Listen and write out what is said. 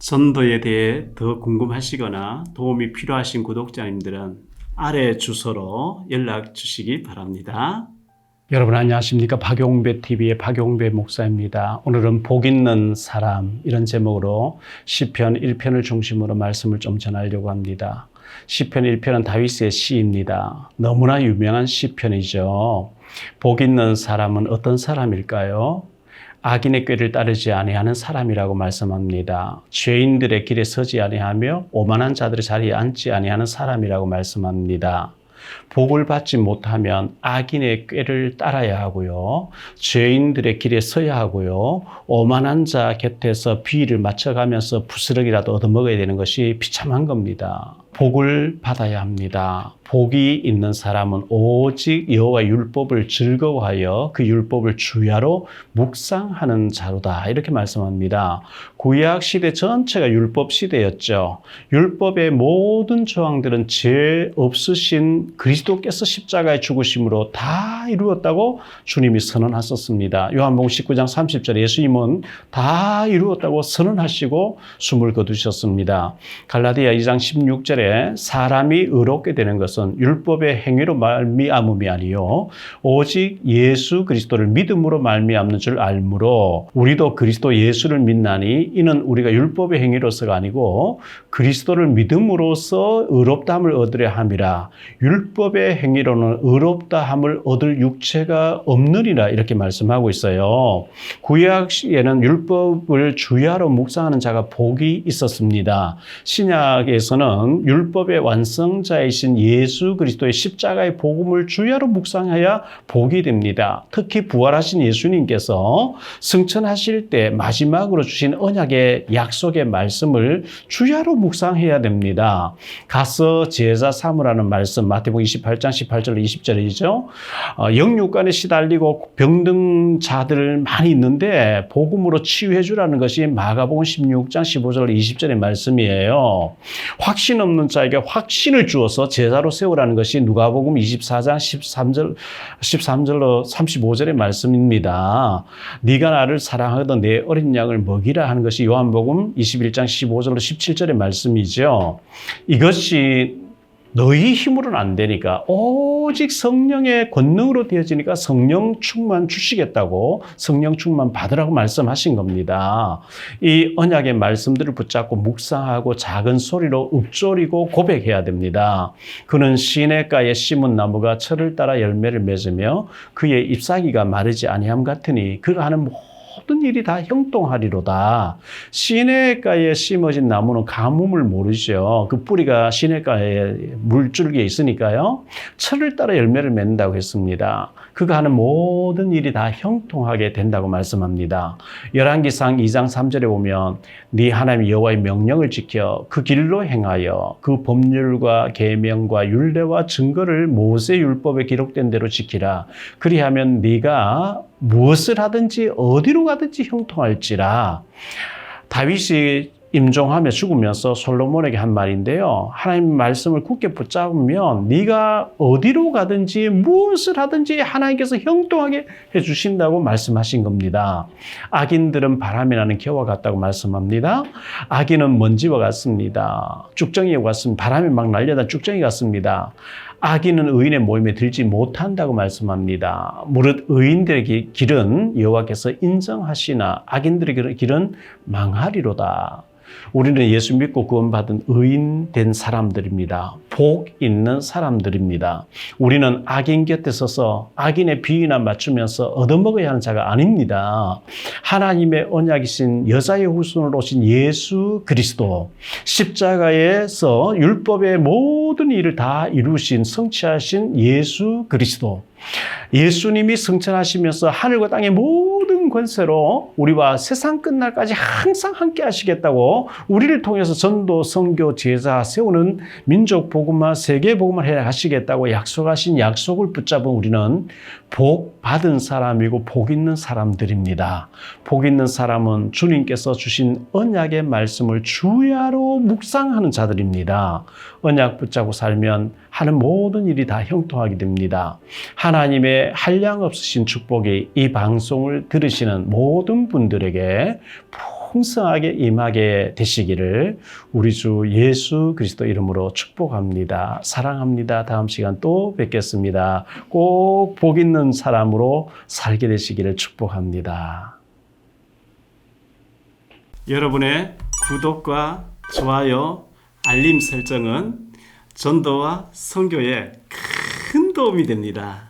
전도에 대해 더 궁금하시거나 도움이 필요하신 구독자님들은 아래 주소로 연락 주시기 바랍니다. 여러분 안녕하십니까? 박용배 TV의 박용배 목사입니다. 오늘은 복 있는 사람 이런 제목으로 시편 1편을 중심으로 말씀을 좀 전하려고 합니다. 시편 1편은 다윗의 시입니다. 너무나 유명한 시편이죠. 복 있는 사람은 어떤 사람일까요? 악인의 꾀를 따르지 아니하는 사람이라고 말씀합니다. 죄인들의 길에 서지 아니하며 오만한 자들의 자리에 앉지 아니하는 사람이라고 말씀합니다. 복을 받지 못하면 악인의 꾀를 따라야 하고요. 죄인들의 길에 서야 하고요. 오만한 자 곁에서 비위를 맞춰가면서 부스러기라도 얻어먹어야 되는 것이 비참한 겁니다. 복을 받아야 합니다. 복이 있는 사람은 오직 여호와 율법을 즐거워하여 그 율법을 주야로 묵상하는 자로다 이렇게 말씀합니다. 구약 시대 전체가 율법 시대였죠. 율법의 모든 조항들은 죄 없으신 그리스도께서 십자가에 죽으심으로 다 이루었다고 주님이 선언하셨습니다. 요한복음 19장 30절에 예수님은 다 이루었다고 선언하시고 숨을 거두셨습니다. 갈라디아 2장 16절에 사람이 의롭게 되는 것은 율법의 행위로 말미암음이 아니요 오직 예수 그리스도를 믿음으로 말미암는 줄 알므로 우리도 그리스도 예수를 믿나니 이는 우리가 율법의 행위로서가 아니고 그리스도를 믿음으로써 의롭다함을 얻으려 함이라 율 법의 행위로는 의롭다함을 얻을 육체가 없느니라 이렇게 말씀하고 있어요. 구약 시에는 율법을 주야로 묵상하는 자가 복이 있었습니다. 신약에서는 율법의 완성자이신 예수 그리스도의 십자가의 복음을 주야로 묵상해야 복이 됩니다. 특히 부활하신 예수님께서 승천하실 때 마지막으로 주신 언약의 약속의 말씀을 주야로 묵상해야 됩니다. 가서 제자 삼으라는 말씀 마태 복음 28장 18절 20절이죠. 어, 영육간에 시달리고 병든 자들 많이 있는데 복음으로 치유해 주라는 것이 마가복음 16장 15절 20절의 말씀이에요. 확신 없는 자에게 확신을 주어서 제자로 세우라는 것이 누가복음 24장 13절 13절로 35절의 말씀입니다. 네가 나를 사랑하던 내 어린 양을 먹이라 하는 것이 요한복음 21장 15절로 17절의 말씀이죠. 이것이 너희 힘으로는 안 되니까 오직 성령의 권능으로 되어지니까 성령 충만 주시겠다고 성령 충만 받으라고 말씀하신 겁니다. 이 언약의 말씀들을 붙잡고 묵상하고 작은 소리로 읊조리고 고백해야 됩니다. 그는 시냇가에 심은 나무가 철을 따라 열매를 맺으며 그의 잎사귀가 마르지 아니함 같으니 그가 하는 모든 일이 다 형통하리로다. 시냇가에 심어진 나무는 가뭄을 모르죠. 그 뿌리가 시냇가에 물줄기에 있으니까요. 철을 따라 열매를 맺는다고 했습니다. 그가 하는 모든 일이 다 형통하게 된다고 말씀합니다. 열왕기상 2장 3절에 보면 네 하나님 여호와의 명령을 지켜 그 길로 행하여 그 법률과 계명과 율례와 증거를 모세 율법에 기록된 대로 지키라. 그리하면 네가 무엇을 하든지 어디로 가든지 형통할지라. 다윗이 임종하며 죽으면서 솔로몬에게 한 말인데요. 하나님 말씀을 굳게 붙잡으면 네가 어디로 가든지 무엇을 하든지 하나님께서 형통하게 해 주신다고 말씀하신 겁니다. 악인들은 바람이 나는 겨와 같다고 말씀합니다. 악인은 먼지와 같습니다. 쭉정이와 같습니다. 바람이 막 날려다 쭉정이 같습니다. 악인은 의인의 모임에 들지 못한다고 말씀합니다. 무릇 의인들의 길은 여호와께서 인정하시나 악인들의 길은 망하리로다. 우리는 예수 믿고 구원받은 의인 된 사람들입니다. 복 있는 사람들입니다. 우리는 악인 곁에 서서 악인의 비위나 맞추면서 얻어먹어야 하는 자가 아닙니다. 하나님의 언약이신 여자의 후손으로 오신 예수 그리스도 십자가에서 율법의 모든 일을 다 이루신 성취하신 예수 그리스도 예수님이 승천하시면서 하늘과 땅의 모든 권세로 우리와 세상 끝날까지 항상 함께 하시겠다고 우리를 통해서 전도, 선교, 제자 세우는 민족 복음화, 세계 복음을 해 하시겠다고 약속하신 약속을 붙잡은 우리는 복 받은 사람이고 복 있는 사람들입니다. 복 있는 사람은 주님께서 주신 언약의 말씀을 주야로 묵상하는 자들입니다. 언약 붙잡고 살면 하는 모든 일이 다 형통하게 됩니다. 하나님의 한량 없으신 축복이 이 방송을 들으시는 모든 분들에게 풍성하게 임하게 되시기를 우리 주 예수 그리스도 이름으로 축복합니다. 사랑합니다. 다음 시간 또 뵙겠습니다. 꼭 복 있는 사람으로 살게 되시기를 축복합니다. 여러분의 구독과 좋아요, 알림 설정은 전도와 선교에 큰 도움이 됩니다.